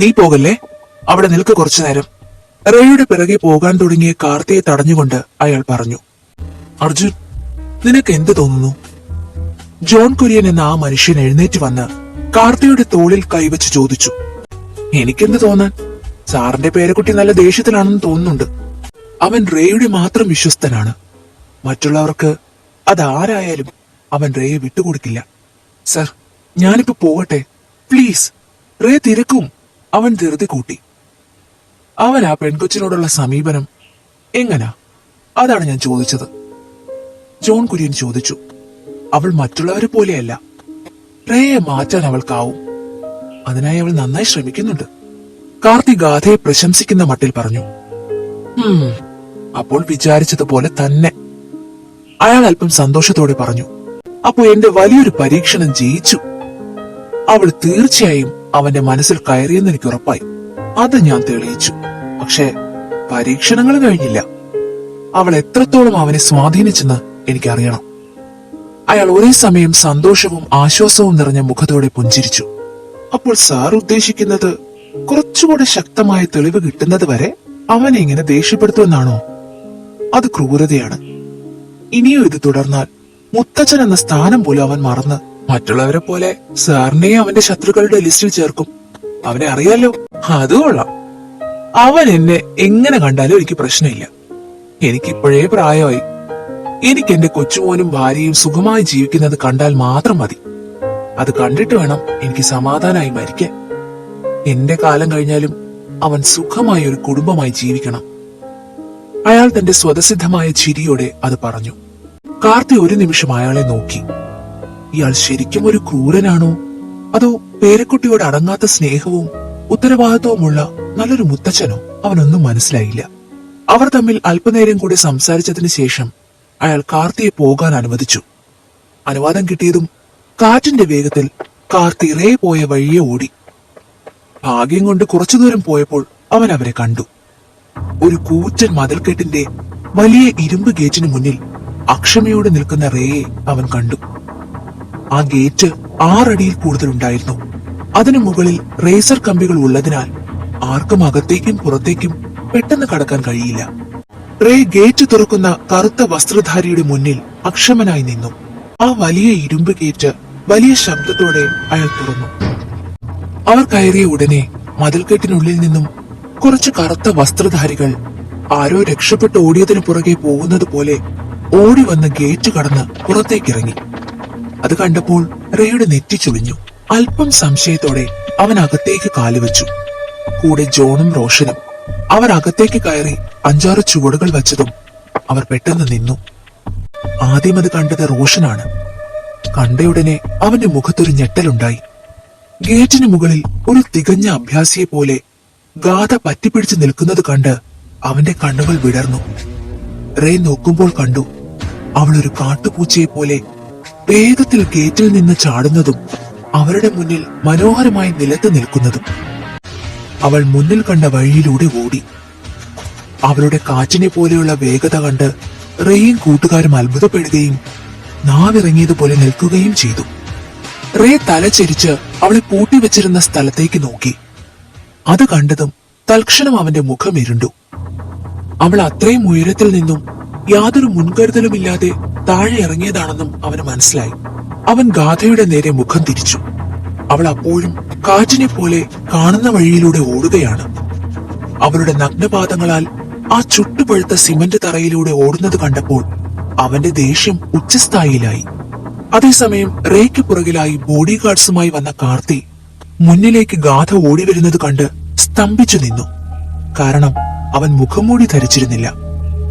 നീ പോകല്ലേ? അവിടെ നിൽക്ക് കുറച്ചു നേരം. റേയുടെ പിറകെ പോകാൻ തുടങ്ങിയ കാർത്തിയെ തടഞ്ഞുകൊണ്ട് അയാൾ പറഞ്ഞു അർജുൻ നിനക്ക് എന്ത് തോന്നുന്നു? ജോൺ കുര്യൻ എന്ന ആ മനുഷ്യൻ എഴുന്നേറ്റ് വന്ന് കാർത്തിയുടെ തോളിൽ കൈവച്ച് ചോദിച്ചു എനിക്കെന്ത് തോന്നാൻ? സാറിന്റെ പേരക്കുട്ടി നല്ല ദേഷ്യത്തിലാണെന്ന് തോന്നുന്നുണ്ട്. അവൻ റേയുടെ മാത്രം വിശ്വസ്തനാണ്. മറ്റുള്ളവർക്ക് അതാരായാലും അവൻ റേയെ വിട്ടുകൊടുക്കില്ല. സർ ഞാനിപ്പോ പോകട്ടെ? പ്ലീസ് റേ തിരക്കും. അവൻ ധൃതി കൂട്ടി. അവൻ ആ പെൺകൊച്ചിനോടുള്ള സമീപനം എങ്ങനാ? അതാണ് ഞാൻ ചോദിച്ചത്. ജോൺ കുര്യൻ ചോദിച്ചു. അവൾ മറ്റുള്ളവരെ പോലെയല്ല. റേയെ മാറ്റാൻ അവൾക്കാവും. അതിനായി അവൾ നന്നായി ശ്രമിക്കുന്നുണ്ട്. കാർത്തി ഗാഥയെ പ്രശംസിക്കുന്ന മട്ടിൽ പറഞ്ഞു അപ്പോൾ വിചാരിച്ചതുപോലെ തന്നെ. അയാൾ അല്പം സന്തോഷത്തോടെ പറഞ്ഞു അപ്പോ എന്റെ വലിയൊരു പരീക്ഷണം ജയിച്ചു. അവൾ തീർച്ചയായും അവന്റെ മനസ്സിൽ കയറിയെന്ന് എനിക്ക് ഉറപ്പായി. അത് ഞാൻ തെളിയിച്ചു. പക്ഷേ പരീക്ഷണങ്ങൾ കഴിഞ്ഞില്ല. അവൾ എത്രത്തോളം അവനെ സ്വാധീനിച്ചെന്ന് എനിക്കറിയണം. അയാൾ ഒരേ സമയം സന്തോഷവും ആശ്വാസവും നിറഞ്ഞ മുഖത്തോടെ പുഞ്ചിരിച്ചു. അപ്പോൾ സാർ ഉദ്ദേശിക്കുന്നത് കുറച്ചുകൂടെ ശക്തമായ തെളിവ് കിട്ടുന്നത് വരെ അവനെ ഇങ്ങനെ ദേഷ്യപ്പെടുത്തുമെന്നാണോ? അത് ക്രൂരതയാണ്. ഇനിയും ഇത് തുടർന്നാൽ മുത്തച്ഛൻ എന്ന സ്ഥാനം പോലും അവൻ മറന്ന് മറ്റുള്ളവരെ പോലെ സാറിനെയും അവന്റെ ശത്രുക്കളുടെ ലിസ്റ്റിൽ ചേർക്കും. അവനെ അറിയാലോ? അത് കൊള്ളാം. അവൻ എന്നെ എങ്ങനെ കണ്ടാലും എനിക്ക് പ്രശ്നമില്ല. എനിക്കിപ്പോഴേ പ്രായമായി. എനിക്ക് എന്റെ കൊച്ചുമോനും ഭാര്യയും സുഖമായി ജീവിക്കുന്നത് കണ്ടാൽ മാത്രം മതി. അത് കണ്ടിട്ട് വേണം എനിക്ക് സമാധാനമായി മരിക്കാൻ. എന്റെ കാലം കഴിഞ്ഞാലും അവൻ സുഖമായ ഒരു കുടുംബമായി ജീവിക്കണം. അയാൾ തന്റെ സ്വതസിദ്ധമായ ചിരിയോടെ അത് പറഞ്ഞു. കാർത്തി ഒരു നിമിഷം അയാളെ നോക്കി. ഇയാൾ ശരിക്കും ഒരു ക്രൂരനാണോ? അതോ പേരക്കുട്ടിയോട് അടങ്ങാത്ത സ്നേഹവും ഉത്തരവാദിത്വവുമുള്ള നല്ലൊരു മുത്തച്ഛനോ? അവനൊന്നും മനസ്സിലായില്ല. അവർ തമ്മിൽ അല്പനേരം കൂടി സംസാരിച്ചതിന് ശേഷം അയാൾ കാർത്തിയെ പോകാൻ അനുവദിച്ചു. അനുവാദം കിട്ടിയതും കാറ്റിന്റെ വേഗത്തിൽ കാർത്തി റേ പോയ വഴിയെ ഓടി. ഭാഗ്യം കൊണ്ട് കുറച്ചു ദൂരം പോയപ്പോൾ അവൻ അവരെ കണ്ടു. ഒരു കൂറ്റൻ മതിൽക്കെട്ടിന്റെ വലിയ ഇരുമ്പ് ഗേറ്റിന് മുന്നിൽ അക്ഷമയോടെ നിൽക്കുന്ന റേയെ അവൻ കണ്ടു. ആ ഗേറ്റ് ആറടിയിൽ കൂടുതലുണ്ടായിരുന്നു. അതിനു മുകളിൽ റേസർ കമ്പികൾ ഉള്ളതിനാൽ ആർക്കും അകത്തേക്കും പുറത്തേക്കും പെട്ടെന്ന് കടക്കാൻ കഴിയില്ല. റേ ഗേറ്റ് തുറക്കുന്ന കറുത്ത വസ്ത്രധാരിയുടെ മുന്നിൽ അക്ഷമനായി നിന്നു. ആ വലിയ ഇരുമ്പ് ഗേറ്റ് വലിയ ശബ്ദത്തോടെ അയാൾ തുറന്നു. അവർ കയറിയ ഉടനെ മതിൽക്കെട്ടിനുള്ളിൽ നിന്നും കുറച്ച് കറുത്ത വസ്ത്രധാരികൾ ആരോ രക്ഷപ്പെട്ട് ഓടിയതിനു പുറകെ പോകുന്നത് പോലെ ഓടി വന്ന് ഗേറ്റ് കടന്ന് പുറത്തേക്കിറങ്ങി. അത് കണ്ടപ്പോൾ റേയുടെ നെറ്റി ചുളിഞ്ഞു. അല്പം സംശയത്തോടെ അവൻ അകത്തേക്ക് കാലുവെച്ചു കൂടെ ജോണും റോഷനും. അവർ അകത്തേക്ക് കയറി അഞ്ചാറ് ചുവടുകൾ വച്ചതും അവർ പെട്ടെന്ന് നിന്നു. ആദ്യം അത് കണ്ടത് റോഷനാണ്. കണ്ടയുടനെ അവന്റെ മുഖത്തൊരു ഞെട്ടലുണ്ടായി. ഗേറ്റിന് മുകളിൽ ഒരു തികഞ്ഞ അഭ്യാസിയെ പോലെ ഗാഥ പറ്റിപ്പിടിച്ച് നിൽക്കുന്നത് കണ്ട് അവന്റെ കണ്ണുകൾ വിടർന്നു. റേ നോക്കുമ്പോൾ കണ്ടു അവൾ ഒരു കാട്ടുപൂച്ചയെ പോലെ വേഗത്തിൽ ഗേറ്റിൽ നിന്ന് ചാടുന്നതും അവരുടെ മുന്നിൽ മനോഹരമായി നിലത്ത് നിൽക്കുന്നതും അവൾ മുന്നിൽ കണ്ട വഴിയിലൂടെ ഓടി. അവളുടെ കാറ്റിനെ പോലെയുള്ള വേഗത കണ്ട് റേയും കൂട്ടുകാരും അത്ഭുതപ്പെടുകയും നാവിറങ്ങിയതുപോലെ നിൽക്കുകയും ചെയ്തു. റേ തലചരിച്ച് അവളെ പൂട്ടിവെച്ചിരുന്ന സ്ഥലത്തേക്ക് നോക്കി. അത് കണ്ടതും തൽക്ഷണം അവന്റെ മുഖം ഇരുണ്ടു. അവൾ അത്രയും ഉയരത്തിൽ നിന്നും യാതൊരു മുൻകരുതലുമില്ലാതെ താഴെ ഇറങ്ങിയതാണെന്നും അവന് മനസ്സിലായി. അവൻ ഗാഥയുടെ നേരെ മുഖം തിരിച്ചു. അവൾ അപ്പോഴും കാറ്റിനെ പോലെ കാണുന്ന വഴിയിലൂടെ ഓടുകയാണ്. അവളുടെ നഗ്നപാദങ്ങളാൽ ആ ചുട്ടുപഴുത്ത സിമന്റ് തറയിലൂടെ ഓടുന്നത് കണ്ടപ്പോൾ അവന്റെ ദേഷ്യം ഉച്ചസ്ഥായിലായി. അതേസമയം റേക്ക് പുറകിലായി ബോഡി ഗാർഡ്സുമായി വന്ന കാർത്തി മുന്നിലേക്ക് ഗാഥ ഓടി വരുന്നത് കണ്ട് സ്തംഭിച്ചു നിന്നു. കാരണം അവൻ മുഖംമൂടി ധരിച്ചിരുന്നില്ല.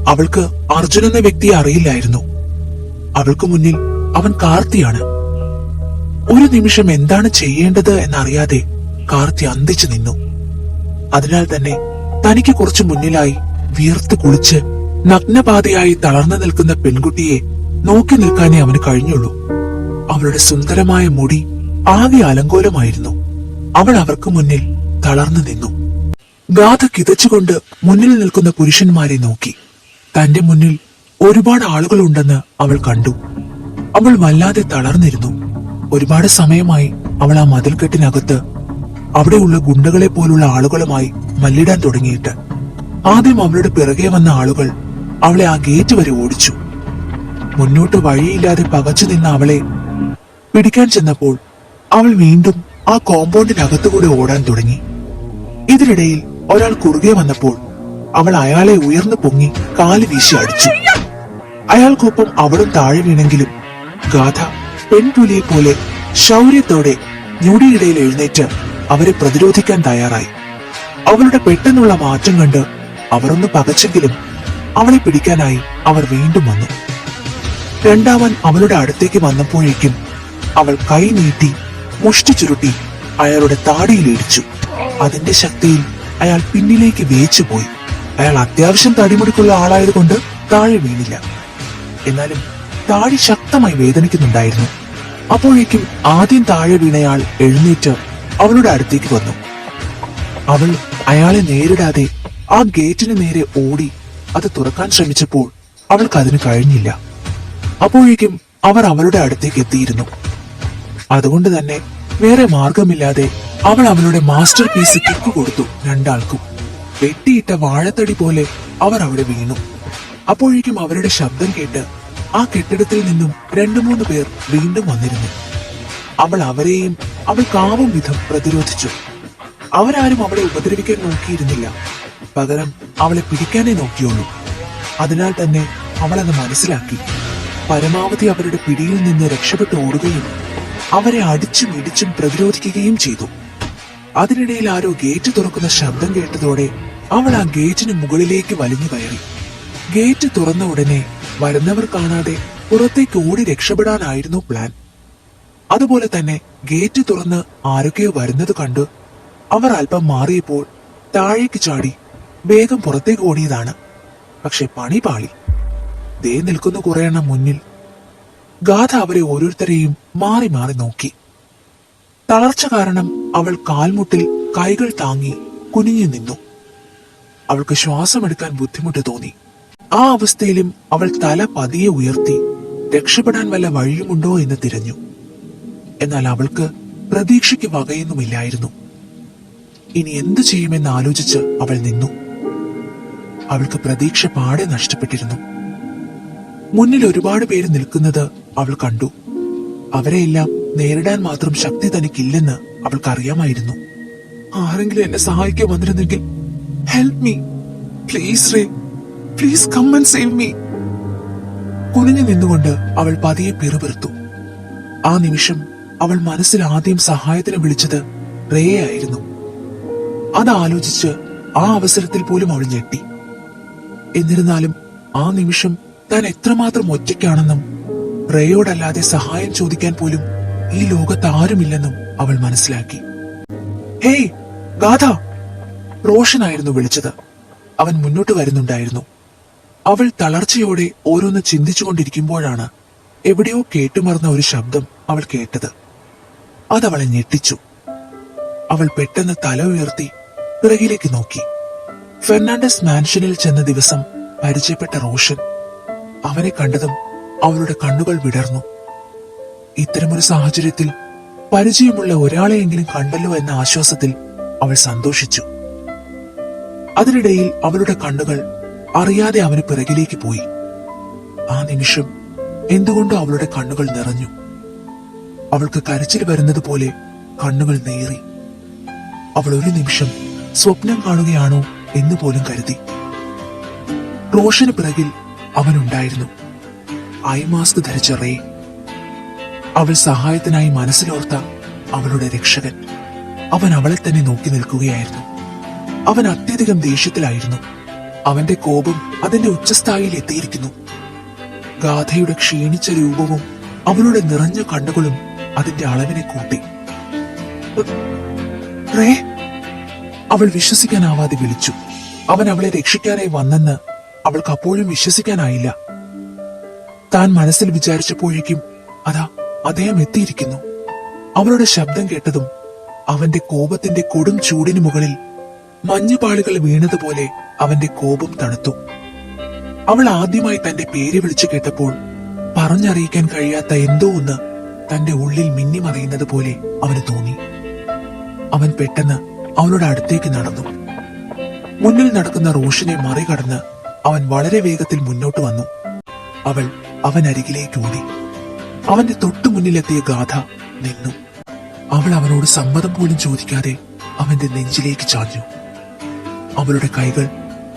അവൾക്ക് അർജുൻ എന്ന വ്യക്തിയെ അറിയില്ലായിരുന്നു. അവൾക്ക് മുന്നിൽ അവൻ കാർത്തിയാണ്. ഒരു നിമിഷം എന്താണ് ചെയ്യേണ്ടത് എന്നറിയാതെ കാർത്തി അന്തിച്ചു നിന്നു. അതിനാൽ തന്നെ തനിക്ക് കുറച്ചു മുന്നിലായി വിയർത്ത് കുളിച്ച് നഗ്നപാതയായി തളർന്നു നിൽക്കുന്ന പെൺകുട്ടിയെ നോക്കി നിൽക്കാനേ അവന് കഴിഞ്ഞുള്ളൂ. അവളുടെ സുന്ദരമായ മുടി ആകെ അലങ്കോലമായിരുന്നു. അവൾ അവർക്ക് മുന്നിൽ തളർന്നു നിന്നു. ഗാഥ കിതച്ചുകൊണ്ട് മുന്നിൽ നിൽക്കുന്ന പുരുഷന്മാരെ നോക്കി. തന്റെ മുന്നിൽ ഒരുപാട് ആളുകളുണ്ടെന്ന് അവൾ കണ്ടു. അവൾ വല്ലാതെ തളർന്നിരുന്നു. ഒരുപാട് സമയമായി അവൾ ആ മതിൽക്കെട്ടിനകത്ത് അവിടെയുള്ള ഗുണ്ടകളെ പോലുള്ള ആളുകളുമായി മല്ലിടാൻ തുടങ്ങിയിട്ട്. ആദ്യം അവളുടെ പിറകെ വന്ന ആളുകൾ അവളെ ആ ഗേറ്റ് വരെ ഓടിച്ചു. മുന്നോട്ട് വഴിയില്ലാതെ പകച്ചു നിന്ന അവളെ പിടിക്കാൻ ചെന്നപ്പോൾ അവൾ വീണ്ടും ആ കോമ്പൗണ്ടിനകത്തുകൂടെ ഓടാൻ തുടങ്ങി. ഇതിനിടയിൽ ഒരാൾ കുറുകെ വന്നപ്പോൾ അവൾ അയാളെ ഉയർന്നു പൊങ്ങി കാൽ വീശി അടിച്ചു. അയാൾക്കൊപ്പം അവളും താഴെ വീണെങ്കിലും ഗാഥ പെൺപുലിയെ പോലെ ശൗര്യത്തോടെ ഞൊടിയിടയിൽ എഴുന്നേറ്റ് അവരെ പ്രതിരോധിക്കാൻ തയ്യാറായി. അവളുടെ പെട്ടെന്നുള്ള മാറ്റം കണ്ട് അവരൊന്ന് പകച്ചെങ്കിലും അവളെ പിടിക്കാനായി അവർ വീണ്ടും വന്നു. രണ്ടാമൻ അവളുടെ അടുത്തേക്ക് വന്നപ്പോഴേക്കും അവൾ കൈ നീട്ടി മുഷ്ടി ചുരുട്ടി അയാളുടെ താടിയിൽ ഇടിച്ചു. അതിന്റെ ശക്തിയിൽ അയാൾ പിന്നിലേക്ക് വേച്ചുപോയി. അയാൾ അത്യാവശ്യം തടിമുടിക്കുള്ള ആളായതുകൊണ്ട് താഴെ വീണില്ല. എന്നാലും താടി ശക്തമായി വേദനിക്കുന്നുണ്ടായിരുന്നു. അപ്പോഴേക്കും ആദ്യം താഴെ വീണയാൾ എഴുന്നേറ്റ് അവളുടെ അടുത്തേക്ക് വന്നു. അവൾ അയാളെ നേരിടാതെ ആ ഗേറ്റിന് നേരെ ഓടി അത് തുറക്കാൻ ശ്രമിച്ചപ്പോൾ അവൾക്ക് അതിന് കഴിഞ്ഞില്ല. അപ്പോഴേക്കും അവർ അവളുടെ അടുത്തേക്ക് എത്തിയിരുന്നു. അതുകൊണ്ട് തന്നെ വേറെ മാർഗമില്ലാതെ അവൾ അവളുടെ മാസ്റ്റർ പീസ് കിക്ക് കൊടുത്തു രണ്ടാൾക്കും. വെട്ടിയിട്ട വാഴത്തടി പോലെ അവർ അവിടെ വീണു. അപ്പോഴേക്കും അവരുടെ ശബ്ദം കേട്ട് ആ കെട്ടിടത്തിൽ നിന്നും രണ്ടു മൂന്ന് പേർ വീണ്ടും വന്നിരുന്നു. അവൾ അവരെയും അവൾ കാവും വിധം പ്രതിരോധിച്ചു. അവരാരും അവളെ ഉപദ്രവിക്കാൻ നോക്കിയിരുന്നില്ല. പകരം അവളെ പിടിക്കാനേ നോക്കിയുള്ളൂ. അതിനാൽ തന്നെ അവൾ അത് മനസ്സിലാക്കി. പരമാവധി അവരുടെ പിടിയിൽ നിന്ന് രക്ഷപ്പെട്ട് ഓടുകയും അവരെ അടിച്ചും ഇടിച്ചും പ്രതിരോധിക്കുകയും ചെയ്തു. അതിനിടയിൽ ആരോ ഗേറ്റ് തുറക്കുന്ന ശബ്ദം കേട്ടതോടെ അവൾ ആ ഗേറ്റിന് മുകളിലേക്ക് വലിഞ്ഞു കയറി. ഗേറ്റ് തുറന്ന ഉടനെ വരുന്നവർ കാണാതെ പുറത്തേക്ക് ഓടി രക്ഷപ്പെടാനായിരുന്നു പ്ലാൻ. അതുപോലെ തന്നെ ഗേറ്റ് തുറന്ന് ആരൊക്കെയോ വരുന്നത് കണ്ട്. അവർ അല്പം മാറിയപ്പോൾ താഴേക്ക് ചാടി വേഗം പുറത്തേക്ക് ഓടിയതാണ്. പക്ഷെ പണി പാളി. ദേ നിൽക്കുന്ന കുറെ മുന്നിൽ. ഗാഥ അവരെ ഓരോരുത്തരെയും മാറി മാറി നോക്കി. തളർച്ച കാരണം അവൾ കാൽമുട്ടിൽ കൈകൾ താങ്ങി കുനിഞ്ഞു നിന്നു. അവൾക്ക് ശ്വാസമെടുക്കാൻ ബുദ്ധിമുട്ട് തോന്നി. ആ അവസ്ഥയിലും അവൾ തല പതിയെ ഉയർത്തി രക്ഷപ്പെടാൻ വല്ല വഴിയുമുണ്ടോ എന്ന് തിരഞ്ഞു. എന്നാൽ അവൾക്ക് പ്രതീക്ഷയ്ക്ക് വകയൊന്നുമില്ലായിരുന്നു. ഇനി എന്തു ചെയ്യുമെന്ന് ആലോചിച്ച് അവൾ നിന്നു. അവൾക്ക് പ്രതീക്ഷ പാടെ നഷ്ടപ്പെട്ടിരുന്നു. മുന്നിൽ ഒരുപാട് പേര് നിൽക്കുന്നത് അവൾ കണ്ടു. അവരെയെല്ലാം നേരിടാൻ മാത്രം ശക്തി തനിക്കില്ലെന്ന് അവൾക്കറിയാമായിരുന്നു. ആരെങ്കിലും എന്നെ സഹായിക്കാൻ വന്നിരുന്നെങ്കിൽ help me please Ray please come and save me കുനിഞ്ഞു നിന്നുകൊണ്ട് അവൾ പതിയെ പിറുപിറുത്തു. ആ നിമിഷം അവൾ മനസ്സിൽ ആദ്യം സഹായത്തിന് വിളിച്ചത് റേയെ ആയിരുന്നു. അതാലോചിച്ച് ആ അവസരത്തിൽ പോലും അവൾ ഞെട്ടി. എന്നിരുന്നാലും ആ നിമിഷം താൻ എത്രമാത്രം ഒറ്റയ്ക്കാണെന്നും റേയോടല്ലാതെ സഹായം ചോദിക്കാൻ പോലും ഈ ലോകത്ത് ആരുമില്ലെന്നും അവൾ മനസ്സിലാക്കി. ഹേയ് ഗാഥ റോഷനായിരുന്നു വിളിച്ചത്. അവൻ മുന്നോട്ട് വരുന്നുണ്ടായിരുന്നു. അവൾ തളർച്ചയോടെ ഓരോന്ന് ചിന്തിച്ചുകൊണ്ടിരിക്കുമ്പോഴാണ് എവിടെയോ കേട്ടുമറന്ന ഒരു ശബ്ദം അവൾ കേട്ടത്. അതവളെ ഞെട്ടിച്ചു. അവൾ പെട്ടെന്ന് തല ഉയർത്തി പിറകിലേക്ക് നോക്കി. ഫെർണാണ്ടസ് മാൻഷനിൽ ചെന്ന ദിവസം പരിചയപ്പെട്ട റോഷൻ അവനെ കണ്ടതും അവളുടെ കണ്ണുകൾ വിടർന്നു. ഇത്തരമൊരു സാഹചര്യത്തിൽ പരിചയമുള്ള ഒരാളെയെങ്കിലും കണ്ടല്ലോ എന്ന ആശ്വാസത്തിൽ അവൾ സന്തോഷിച്ചു. അതിനിടയിൽ അവളുടെ കണ്ണുകൾ അറിയാതെ അവന് പിറകിലേക്ക് പോയി. ആ നിമിഷം എന്തുകൊണ്ടോ അവളുടെ കണ്ണുകൾ നിറഞ്ഞു. അവൾക്ക് കരച്ചിൽ വരുന്നത് പോലെ കണ്ണുകൾ നേറി. അവൾ ഒരു നിമിഷം സ്വപ്നം കാണുകയാണോ എന്ന് പോലും കരുതി. റോഷന് പിറകിൽ അവനുണ്ടായിരുന്നു. ഐ മാസ്ക് ധരിച്ച റേ അവൾ സഹായത്തിനായി മനസ്സിലോർത്ത അവളുടെ രക്ഷകൻ. അവൻ അവളെ തന്നെ നോക്കി നിൽക്കുകയായിരുന്നു. അവൻ അത്യധികം ദേഷ്യത്തിലായിരുന്നു. അവന്റെ കോപം അതിന്റെ ഉച്ചസ്ഥായിയിൽ എത്തിയിരിക്കുന്നു. ഗാഥയുടെ ക്ഷീണിച്ച രൂപവും അവളുടെ നിറഞ്ഞ കണ്ണുകളും അതിന്റെ അളവിനെ കൂട്ടി. അവൾ വിശ്വസിക്കാനാവാതെ വിളിച്ചു. അവൻ അവളെ രക്ഷിക്കാനായി വന്നെന്ന് അവൾക്ക് അപ്പോഴും വിശ്വസിക്കാനായില്ല. താൻ മനസ്സിൽ വിചാരിച്ചപ്പോഴേക്കും അതാ അദ്ദേഹം എത്തിയിരിക്കുന്നു. അവളുടെ ശബ്ദം കേട്ടതും അവന്റെ കോപത്തിന്റെ കൊടും ചൂടിനു മുകളിൽ മഞ്ഞുപാളികൾ വീണതുപോലെ അവന്റെ കോപം തണുത്തു. അവൾ ആദ്യമായി തന്റെ പേര് വിളിച്ചു കേട്ടപ്പോൾ പറഞ്ഞറിയിക്കാൻ കഴിയാത്ത എന്തോ ഒന്ന് തന്റെ ഉള്ളിൽ മിന്നിമറിയുന്നത് പോലെ അവന് തോന്നി. അവൻ പെട്ടെന്ന് അവളുടെ അടുത്തേക്ക് നടന്നു. മുന്നിൽ നടക്കുന്ന റോഷനെ മറികടന്ന് അവൻ വളരെ വേഗത്തിൽ മുന്നോട്ട് വന്നു. അവൾ അവനരികിലേക്ക് ഓടി. അവന്റെ തൊട്ടു മുന്നിലെത്തിയ ഗാഥ നിന്നു. അവൾ അവനോട് സമ്മതം പോലും ചോദിക്കാതെ അവന്റെ നെഞ്ചിലേക്ക് ചാഞ്ഞു. അവളുടെ കൈകൾ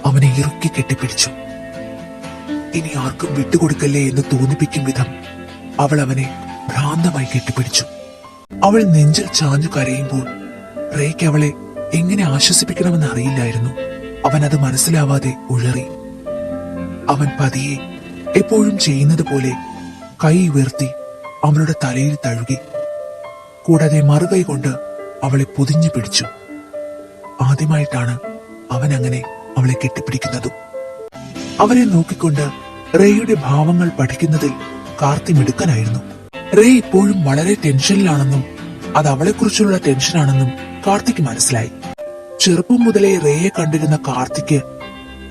അവനെ ഇറുക്കി കെട്ടിപ്പിടിച്ചു. ഇനി ആർക്കും വിട്ടുകൊടുക്കല്ലേ എന്ന് തോന്നിപ്പിക്കും വിധം അവൾ അവനെ ഭ്രാന്തമായി കെട്ടിപ്പിടിച്ചു. അവൾ നെഞ്ചിൽ ചാഞ്ഞു കരയുമ്പോൾ റേക്ക് അവളെ എങ്ങനെ ആശ്വസിപ്പിക്കണമെന്ന് അറിയില്ലായിരുന്നു. അവൻ അത് മനസ്സിലാവാതെ ഉഴറി. അവൻ പതിയെ എപ്പോഴും ചെയ്യുന്നത് പോലെ കൈ ഉയർത്തി അവളുടെ തലയിൽ തഴുകി. കൂടാതെ മറുകൈ കൊണ്ട് അവളെ പൊതിഞ്ഞു പിടിച്ചു. ആദ്യമായിട്ടാണ് അവൻ അങ്ങനെ അവളെ കെട്ടിപ്പിടിക്കുന്നതും. അവനെ നോക്കിക്കൊണ്ട് റേയുടെ ഭാവങ്ങൾ പഠിക്കുന്നതിൽ കാർത്തി മിടുക്കനായിരുന്നു. റേ ഇപ്പോഴും വളരെ ടെൻഷനിലാണെന്നും അത് അവളെക്കുറിച്ചുള്ള ടെൻഷനാണെന്നും കാർത്തിക്ക് മനസ്സിലായി. ചെറുപ്പം മുതലേ റേയെ കണ്ടിരുന്ന കാർത്തിക്ക്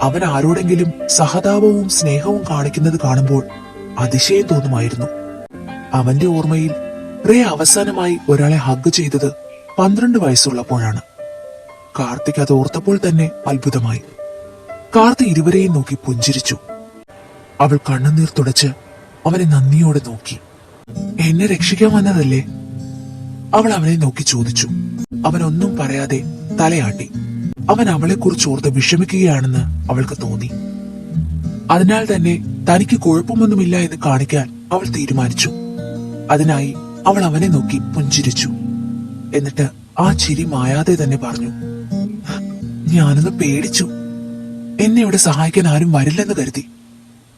അവൻ ആരോടെങ്കിലും സഹതാപവും സ്നേഹവും കാണിക്കുന്നത് കാണുമ്പോൾ അതിശയം തോന്നുമായിരുന്നു. അവന്റെ ഓർമ്മയിൽ റേ അവസാനമായി ഒരാളെ ഹഗ് ചെയ്തത് പന്ത്രണ്ട് വയസ്സുള്ളപ്പോഴാണ്. കാർത്തിക് അത് ഓർത്തപ്പോൾ തന്നെ അത്ഭുതമായി. കാർത്തി ഇരുവരെയും നോക്കി പുഞ്ചിരിച്ചു. അവൾ കണ്ണുനീർ തുടച്ച് അവനെ നന്ദിയോടെ നോക്കി. എന്നെ രക്ഷിക്കാൻ വന്നതല്ലേ? അവൾ അവനെ നോക്കി ചോദിച്ചു. അവൻ ഒന്നും പറയാതെ തലയാട്ടി. അവൻ അവളെക്കുറിച്ച് ഓർത്ത് വിഷമിക്കുകയാണെന്ന് അവൾക്ക് തോന്നി. അതിനാൽ തന്നെ തനിക്ക് കുഴപ്പമൊന്നുമില്ല എന്ന് കാണിക്കാൻ അവൾ തീരുമാനിച്ചു. അതിനായി അവൾ അവനെ നോക്കി പുഞ്ചിരിച്ചു. എന്നിട്ട് ആ ചിരി മായാതെ തന്നെ പറഞ്ഞു ഞാനൊന്ന് പേടിച്ചു. എന്നെ ഇവിടെ സഹായിക്കാൻ ആരും വരില്ലെന്ന് കരുതി.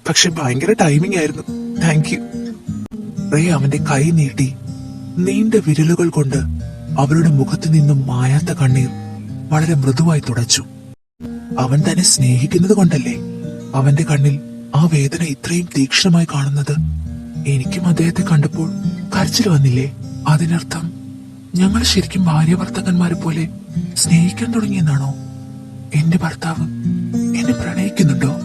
പക്ഷെ ഭയങ്കര ടൈമിംഗ് ആയിരുന്നു. താങ്ക് യു റേ അവന്റെ കൈ നീട്ടി നീണ്ട വിരലുകൾ കൊണ്ട് അവളുടെ മുഖത്തു നിന്നും മായാത്ത കണ്ണീർ വളരെ മൃദുവായി തുടച്ചു. അവൻ തന്നെ സ്നേഹിക്കുന്നത് കൊണ്ടല്ലേ? അവന്റെ കണ്ണിൽ ആ വേദന ഇത്രയും തീക്ഷ്ണമായി കാണുന്നത് എനിക്കും അദ്ദേഹത്തെ കണ്ടപ്പോൾ കരച്ചിൽ വന്നില്ലേ? അതിനർത്ഥം ഞങ്ങൾ ശരിക്കും ഭാര്യ ഭർത്തകന്മാരെ പോലെ സ്നേഹിക്കാൻ തുടങ്ങിയെന്നാണോ? എന്റെ ഭർത്താവ് എന്നെ പ്രണയിക്കുന്നുണ്ടോ?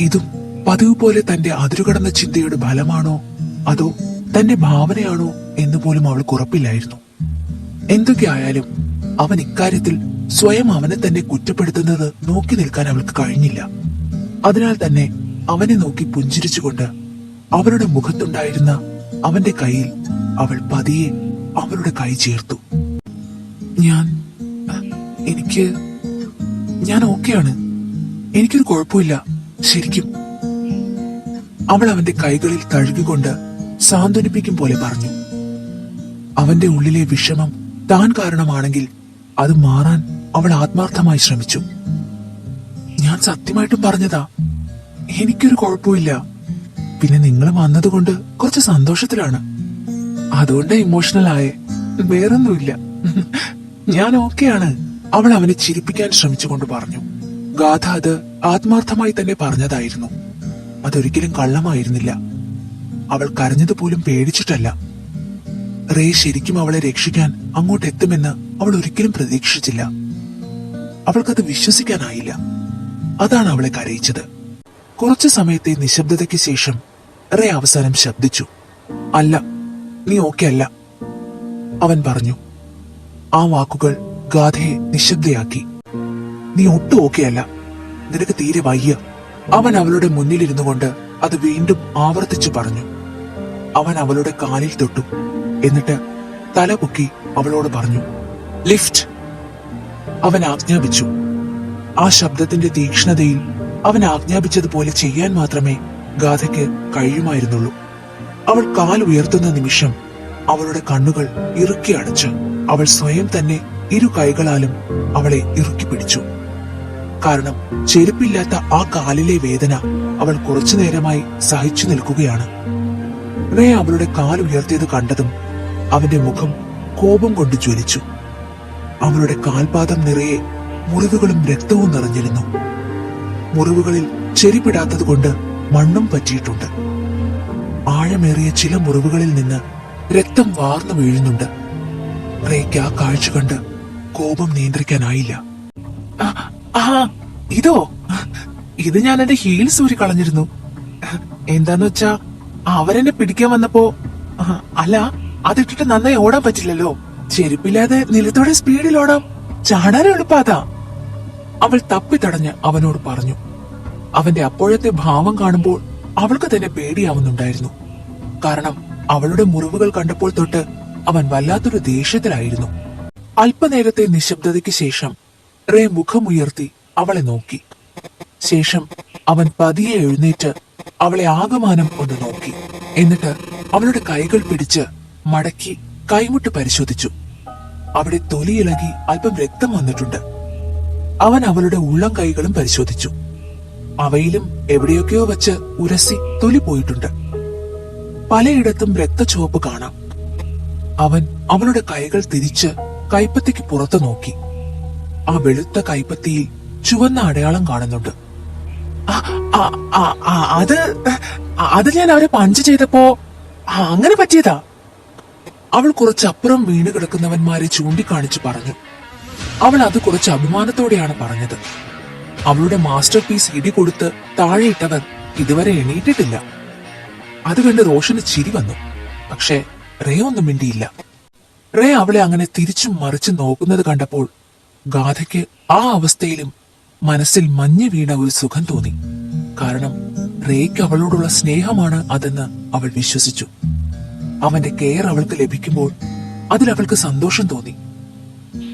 ഇതും പതിവ് പോലെ തന്റെ അതിരുകടന്ന ചിന്തയുടെ ഫലമാണോ അതോ തന്റെ ഭാവനയാണോ എന്ന് പോലും അവൾക്ക് ഉറപ്പില്ലായിരുന്നു. എന്തൊക്കെയായാലും അവൻ ഇക്കാര്യത്തിൽ സ്വയം അവനെ തന്നെ കുറ്റപ്പെടുത്തുന്നത് നോക്കി നിൽക്കാൻ അവൾക്ക് കഴിഞ്ഞില്ല. അതിനാൽ തന്നെ അവനെ നോക്കി പുഞ്ചിരിച്ചുകൊണ്ട് അവളുടെ മുഖത്തുണ്ടായിരുന്ന അവന്റെ കയ്യിൽ അവൾ പതിയെ അവളുടെ കൈ ചേർത്തു. ഞാൻ എനിക്ക് ഞാൻ ഓക്കെയാണ്. എനിക്കൊരു കുഴപ്പമില്ല. ശരിക്കും. അവൾ അവന്റെ കൈകളിൽ തഴുകിക്കൊണ്ട് സാന്ത്വനിപ്പിക്കും പോലെ പറഞ്ഞു. അവന്റെ ഉള്ളിലെ വിഷമം താൻ കാരണമാണെങ്കിൽ അത് മാറാൻ അവൾ ആത്മാർത്ഥമായി ശ്രമിച്ചു. ഞാൻ സത്യമായിട്ടും പറഞ്ഞതാ. എനിക്കൊരു കുഴപ്പമില്ല. പിന്നെ നിങ്ങൾ വന്നതുകൊണ്ട് കുറച്ച് സന്തോഷത്തിലാണ്. അതുകൊണ്ട് ഇമോഷണൽ ആയേ. വേറൊന്നുമില്ല. ഞാൻ ഓക്കെയാണ്. അവൾ അവനെ ചിരിപ്പിക്കാൻ ശ്രമിച്ചുകൊണ്ട് പറഞ്ഞു. ഗാഥ അത് ആത്മാർത്ഥമായി തന്നെ പറഞ്ഞതായിരുന്നു. അതൊരിക്കലും കള്ളമായിരുന്നില്ല. അവൾ കരഞ്ഞതുപോലും പേടിച്ചിട്ടല്ല. റേ ശരിക്കും അവളെ രക്ഷിക്കാൻ അങ്ങോട്ട് എത്തുമെന്ന് അവൾ ഒരിക്കലും പ്രതീക്ഷിച്ചില്ല. അവൾക്കത് വിശ്വസിക്കാനായില്ല. അതാണ് അവളെ കരയിച്ചത്. കുറച്ചു സമയത്തെ നിശബ്ദതയ്ക്ക് ശേഷം റേ അവസാനം ശബ്ദിച്ചു. അല്ല നീ ഓക്കെ അല്ല. അവൻ പറഞ്ഞു ആ വാക്കുകൾ ഗാഥയെ നിശബ്ദയാക്കി. നീ ഒട്ടും ഓക്കെ അല്ല. നിനക്ക് തീരെ വയ്യ. അവൻ അവളുടെ മുന്നിലിരുന്നു കൊണ്ട് അത് വീണ്ടും ആവർത്തിച്ചു പറഞ്ഞു. അവൻ അവളുടെ കാലിൽ തൊട്ടു. എന്നിട്ട് തല പൊക്കി അവളോട് പറഞ്ഞു ലിഫ്റ്റ് അവൻ ആജ്ഞാപിച്ചു. ആ ശബ്ദത്തിന്റെ തീക്ഷ്ണതയിൽ അവൻ ആജ്ഞാപിച്ചതുപോലെ ചെയ്യാൻ മാത്രമേ ഗാഥയ്ക്ക് കഴിയുമായിരുന്നുള്ളൂ. അവൾ കാൽ ഉയർത്തുന്ന നിമിഷം അവളുടെ കണ്ണുകൾ ഇറുക്കി അടച്ച് അവൾ സ്വയം തന്നെ ഇരു കൈകളാലും അവളെ ഇറുക്കി പിടിച്ചു. കാരണം ചെരുപ്പില്ലാത്ത ആ കാലിലെ വേദന അവൾ കുറച്ചു നേരമായി സഹിച്ചു നിൽക്കുകയാണ്. റേ അവളുടെ കാൽ ഉയർത്തിയത് കണ്ടതും അവന്റെ മുഖം കോപം കൊണ്ട് ജ്വലിച്ചു. അവളുടെ കാൽപാദം നിറയെ മുറിവുകളും രക്തവും നിറഞ്ഞിരുന്നു. മുറിവുകളിൽ ചെരിപ്പിടാത്തത് കൊണ്ട് മണ്ണും പറ്റിയിട്ടുണ്ട്. ആഴമേറിയ ചില മുറിവുകളിൽ നിന്ന് രക്തം വാർന്നു വീഴുന്നുണ്ട്. റേക്ക് ആ കാഴ്ച കണ്ട് കോപം നിയന്ത്രിക്കാനായില്ല. ഇതോ? ഇത് ഞാൻ എന്റെ ഹീൽസ് ഊരി കളഞ്ഞിരുന്നു. എന്താന്ന് വെച്ചാ അവരെന്നെ പിടിക്കാൻ വന്നപ്പോ അല്ല അതിട്ടിട്ട് നന്നായി ഓടാൻ പറ്റില്ലല്ലോ. ചെരുപ്പില്ലാതെ നിലത്തോടെ സ്പീഡിൽ ഓടാം. ചാടാനും എളുപ്പാതാ. അവൾ തപ്പിത്തടഞ്ഞ് അവനോട് പറഞ്ഞു. അവന്റെ അപ്പോഴത്തെ ഭാവം കാണുമ്പോൾ അവൾക്ക് തന്നെ പേടിയാവുന്നുണ്ടായിരുന്നു. കാരണം അവളുടെ മുറിവുകൾ കണ്ടപ്പോൾ തൊട്ട് അവൻ വല്ലാത്തൊരു ദേഷ്യത്തിലായിരുന്നു. അല്പനേരത്തെ നിശബ്ദതയ്ക്ക് ശേഷം റേ മുഖമുയർത്തി അവളെ നോക്കി. ശേഷം അവൻ പതിയെ എഴുന്നേറ്റ് അവളെ ആകമാനം ഒന്ന് നോക്കി. എന്നിട്ട് അവളുടെ കൈകൾ പിടിച്ച് മടക്കി കൈമുട്ട് പരിശോധിച്ചു. അവിടെ തൊലിയിളകി അല്പം രക്തം വന്നിട്ടുണ്ട്. അവൻ അവളുടെ ഉള്ളം കൈകളും പരിശോധിച്ചു. അവയിലും എവിടെയൊക്കെയോ വെച്ച് ഉരസി തൊലി പോയിട്ടുണ്ട്. പലയിടത്തും രക്തച്ചുവപ്പ് കാണാം. അവൻ അവളുടെ കൈകൾ തിരിച്ച് കൈപ്പത്തിക്ക് പുറത്തു നോക്കി. ആ വെളുത്ത കൈപ്പത്തിയിൽ ചുവന്ന അടയാളം കാണുന്നുണ്ട്. അത് അത് ഞാൻ അവരെ പഞ്ച് ചെയ്തപ്പോ അങ്ങനെ പറ്റിയതാ. അവൾ കുറച്ചപ്പുറം വീണ് കിടക്കുന്നവന്മാരെ ചൂണ്ടിക്കാണിച്ചു പറഞ്ഞു. അവൾ അത് കുറച്ച് അഭിമാനത്തോടെയാണ് പറഞ്ഞത്. അവളുടെ മാസ്റ്റർ പീസ് ഇടികൊടുത്ത് താഴെയിട്ടവർ ഇതുവരെ എണീറ്റിട്ടില്ല. അത് കണ്ട് റോഷന് ചിരി വന്നു. പക്ഷേ റേ ഒന്നും മിണ്ടിയില്ല. റേ അവളെ അങ്ങനെ തിരിച്ചും മറിച്ചും നോക്കുന്നത് കണ്ടപ്പോൾ ഗാഥയ്ക്ക് ആ അവസ്ഥയിലും മനസ്സിൽ മഞ്ഞ് വീണ ഒരു സുഖം തോന്നി. കാരണം റേക്ക് അവളോടുള്ള സ്നേഹമാണ് അതെന്ന് അവൾ വിശ്വസിച്ചു. അവന്റെ കെയർ അവൾക്ക് ലഭിക്കുമ്പോൾ അതിൽ അവൾക്ക് സന്തോഷം തോന്നി.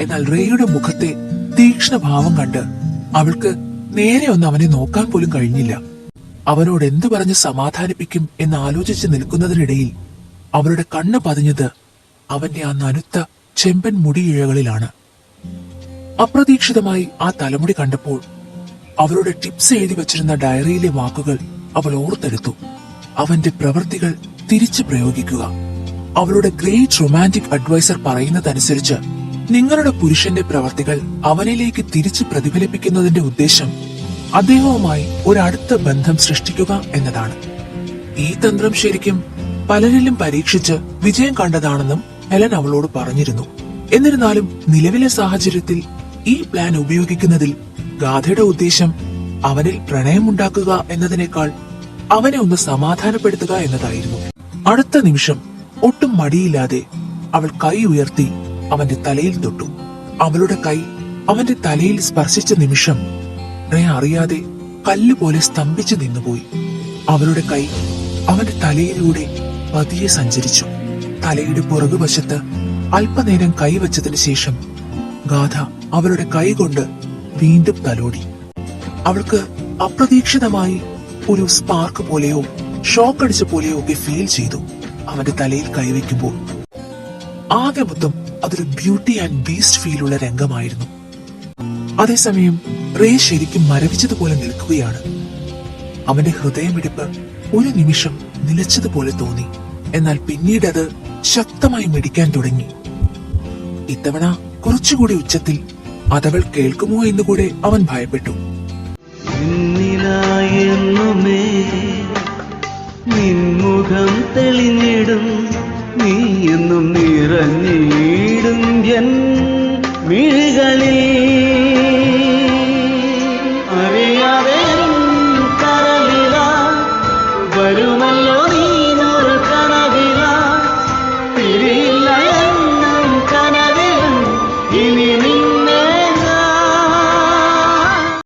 എന്നാൽ റേയുടെ മുഖത്തെ തീക്ഷ്ണ ഭാവം കണ്ട് അവൾക്ക് നേരെ ഒന്ന് അവനെ നോക്കാൻ പോലും കഴിഞ്ഞില്ല. അവനോട് എന്തു പറഞ്ഞ് സമാധാനിപ്പിക്കും എന്ന് ആലോചിച്ച് നിൽക്കുന്നതിനിടയിൽ അവളുടെ കണ്ണ് പതിഞ്ഞത് അവന്റെ ആ നനുത്ത ചെമ്പൻ മുടിയിഴകളിലാണ്. അപ്രതീക്ഷിതമായി ആ തലമുടി കണ്ടപ്പോൾ അവളുടെ ടിപ്സ് എഴുതി വച്ചിരുന്ന ഡയറിയിലെ വാക്കുകൾ അവൾ ഓർത്തെടുത്തു. അവന്റെ പ്രവൃത്തികൾ തിരിച്ചു പ്രയോഗിക്കുക. അവളുടെ ഗ്രേറ്റ് റൊമാന്റിക് അഡ്വൈസർ പറയുന്നതനുസരിച്ച് നിങ്ങളുടെ പുരുഷന്റെ പ്രവർത്തികൾ അവനിലേക്ക് തിരിച്ചു പ്രതിഫലിപ്പിക്കുന്നതിന്റെ ഉദ്ദേശം അദ്ദേഹവുമായി ഒരടുത്ത ബന്ധം സൃഷ്ടിക്കുക എന്നതാണ്. ഈ തന്ത്രം ശരിക്കും പലരിലും പരീക്ഷിച്ച് വിജയം കണ്ടതാണെന്നും എലൻ അവളോട് പറഞ്ഞിരുന്നു. എന്നിരുന്നാലും നിലവിലെ സാഹചര്യത്തിൽ ഈ പ്ലാൻ ഉപയോഗിക്കുന്നതിൽ ഗാഥയുടെ ഉദ്ദേശം അവനിൽ പ്രണയമുണ്ടാക്കുക എന്നതിനേക്കാൾ അവനെ ഒന്ന് സമാധാനപ്പെടുത്തുക എന്നതായിരുന്നു. അടുത്ത നിമിഷം ഒട്ടും മടിയില്ലാതെ അവൾ കൈ ഉയർത്തി അവന്റെ തലയിൽ തൊട്ടു. അവളുടെ കൈ അവന്റെ തലയിൽ സ്പർശിച്ച നിമിഷം റേ അറിയാതെ കല്ലുപോലെ സ്തംഭിച്ചു നിന്നുപോയി. അവളുടെ കൈ അവന്റെ തലയിലൂടെ പതിയെ സഞ്ചരിച്ചു. തലയുടെ പുറകുവശത്ത് അല്പനേരം കൈവച്ചതിന് ശേഷം ഗാഥ അവളുടെ കൈ കൊണ്ട് വീണ്ടും തലോടി. അവൾക്ക് അപ്രതീക്ഷിതമായി ഒരു സ്പാർക്ക് പോലെയോ ഷോക്ക് അടിച്ച പോലെയോ ഒക്കെ ഫീൽ ചെയ്തു അവന്റെ തലയിൽ കൈവയ്ക്കുമ്പോൾ ആകെ മൊത്തം അതൊരു ബ്യൂട്ടി ആൻഡ് ബീസ്റ്റ് ഫീലുള്ള രംഗമായിരുന്നു. അതേസമയം റേ ശരിക്കും മരവിച്ചതുപോലെ നിൽക്കുകയാണ്. അവന്റെ ഹൃദയമിടിപ്പ് ഒരു നിമിഷം നിലച്ചതുപോലെ തോന്നി. എന്നാൽ പിന്നീട് അത് ശക്തമായി മിടിക്കാൻ തുടങ്ങി. ഇത്തവണ കുറച്ചുകൂടി ഉച്ചത്തിൽ അതവൾ കേൾക്കുമോ എന്ന് കൂടെ അവൻ ഭയപ്പെട്ടു. നിൻമുഖം തെളിഞ്ഞിടും. നീ എന്നും നിറഞ്ഞിടും എൻ മിഴികളിൽ.